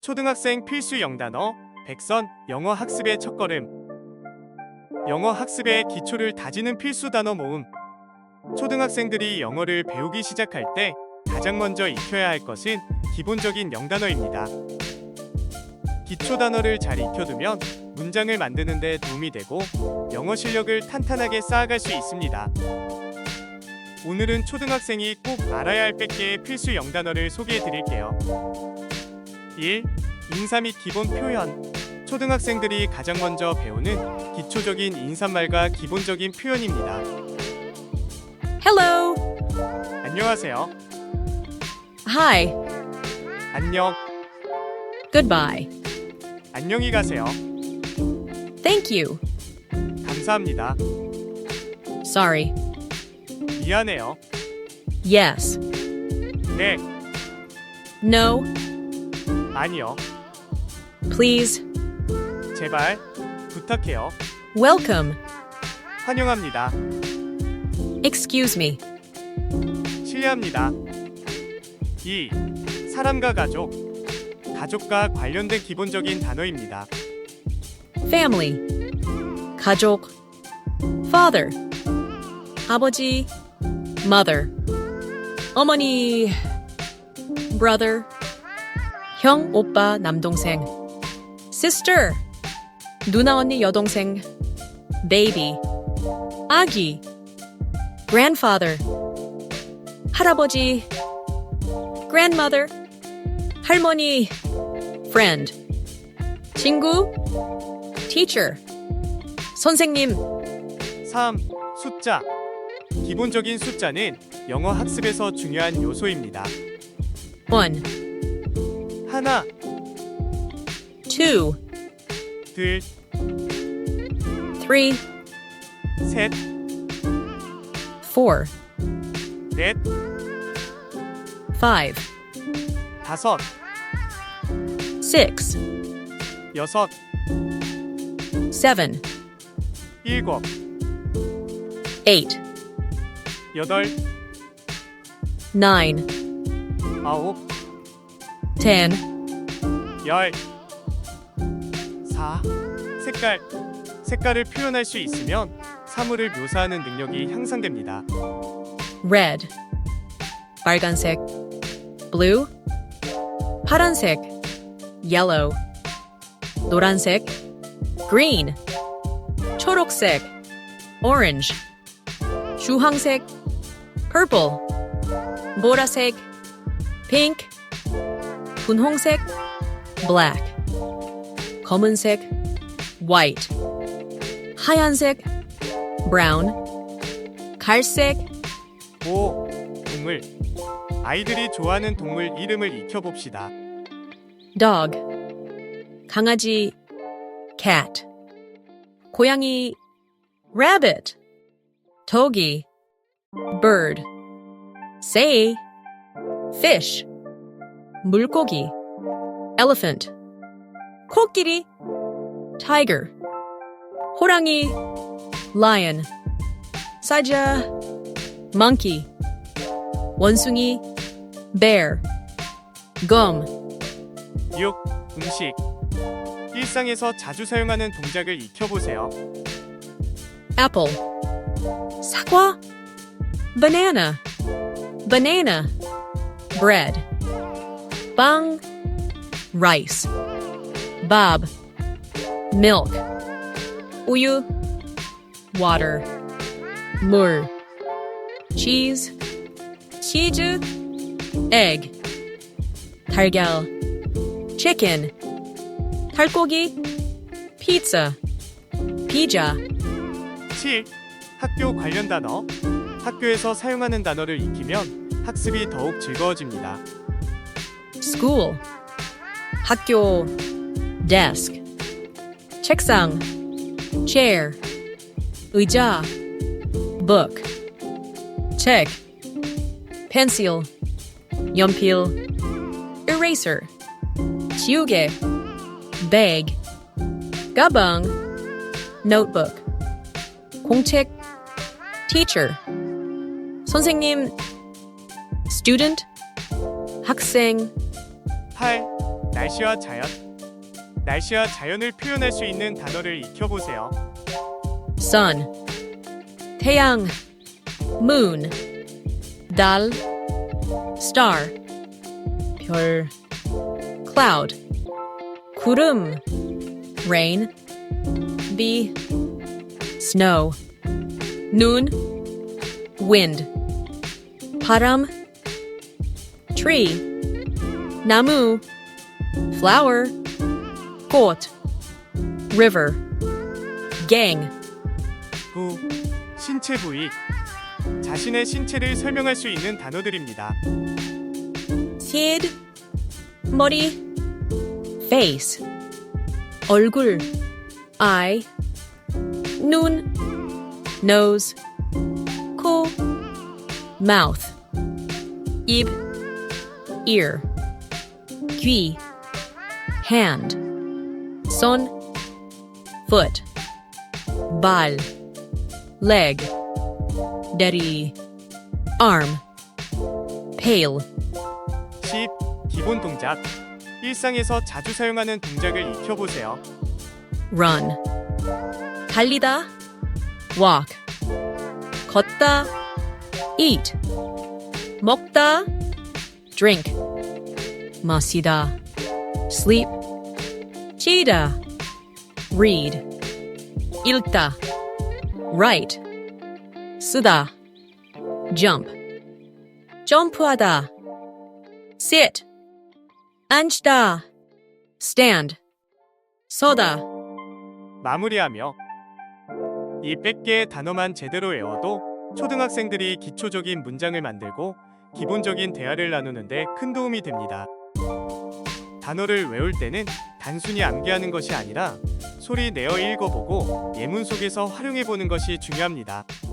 초등학생 필수 영단어 백선 영어 학습의 첫걸음 영어 학습의 기초를 다지는 필수 단어 모음 초등학생들이 영어를 배우기 시작할 때 가장 먼저 익혀야 할 것은 기본적인 영단어입니다. 기초 단어를 잘 익혀두면 문장을 만드는 데 도움이 되고 영어 실력을 탄탄하게 쌓아갈 수 있습니다. 오늘은 초등학생이 꼭 알아야 할 100개의 필수 영단어를 소개해 드릴게요. 1. 인사 및 기본 표현. 초등학생들이 가장 먼저 배우는 기초적인 인사말과 기본적인 표현입니다. Hello. 안녕하세요. Hi. 안녕. Goodbye. 안녕히 가세요. Thank you. 감사합니다. Sorry. 미안해요. Yes. 네, No. 아니요. Please. 제발 부탁해요. Welcome. 환영합니다. Excuse me. 실례합니다. 2. 사람과 가족. 가족과 관련된 기본적인 단어입니다. Family. 가족. Father. 아버지. Mother. 어머니. Brother. 형, 오빠, 남동생. Sister. 누나, 언니, 여동생. Baby. 아기. Grandfather. 할아버지. Grandmother. 할머니. Friend. 친구. Teacher. 선생님. 3. 숫자. 기본적인 숫자는 영어 학습에서 중요한 요소입니다. 1, 하나, 2, 둘, 3, 셋, 4, 넷, 5, 다섯, 6, 여섯, 7, 일곱, 8, 여덟, 9, 아홉, 10, 열. 4. 색깔. 색깔을 표현할 수 있으면 사물을 묘사하는 능력이 향상됩니다. red, 빨간색, blue, 파란색, yellow, 노란색, green, 초록색, orange, 주황색, purple, 보라색, pink, 분홍색, black, 검은색, white, 하얀색, brown, 갈색, 5. 동물. 아이들이 좋아하는 동물 이름을 익혀봅시다. dog, 강아지, cat, 고양이, rabbit, togi, bird, say, fish, 물고기, elephant, 코끼리, tiger, 호랑이, lion, 사자, monkey, 원숭이, bear, gum, 6. 음식. 일상에서 자주 사용하는 동작을 익혀보세요. apple, 사과, banana, banana, bread, 빵, rice, bob, milk, 우유, water, 물, cheese, 치즈, egg, 달걀, chicken, 달고기, pizza, 피자, 7. 학교 관련 단어. 학교에서 사용하는 단어를 익히면 학습이 더욱 즐거워집니다. school, 학교, desk, 책상, chair, 의자, book, 책, pencil, 연필, eraser, 지우개, bag, 가방, notebook, 공책, teacher, 선생님, student, 학생, 8. 날씨와 자연. 날씨와 자연을 표현할 수 있는 단어를 익혀보세요. sun, 태양, moon, 달, star, 별, cloud, 구름, rain, 비, snow, 눈, wind, 바람, tree, 나무, flower, 꽃, river, gang. 구. 신체 부위. 자신의 신체를 설명할 수 있는 단어들입니다. head, 머리, face, 얼굴, eye, 눈, nose, 코, mouth, 입, ear, 귀, hand, 손, foot, 발, leg, 다리, arm, pail, 10. 기본 동작. 일상에서 자주 사용하는 동작을 익혀보세요. run 달리다 walk 걷다 eat 먹다 drink 마시다 sleep 치다 read. 읽다 write. 쓰다 jump. 점프하다 sit. 앉다 stand. 서다 마무리하며 이 100개의 단어만 제대로 외워도 초등학생들이 기초적인 문장을 만들고 기본적인 대화를 나누는데 큰 도움이 됩니다. 단어를 외울 때는 단순히 암기하는 것이 아니라 소리 내어 읽어보고 예문 속에서 활용해보는 것이 중요합니다.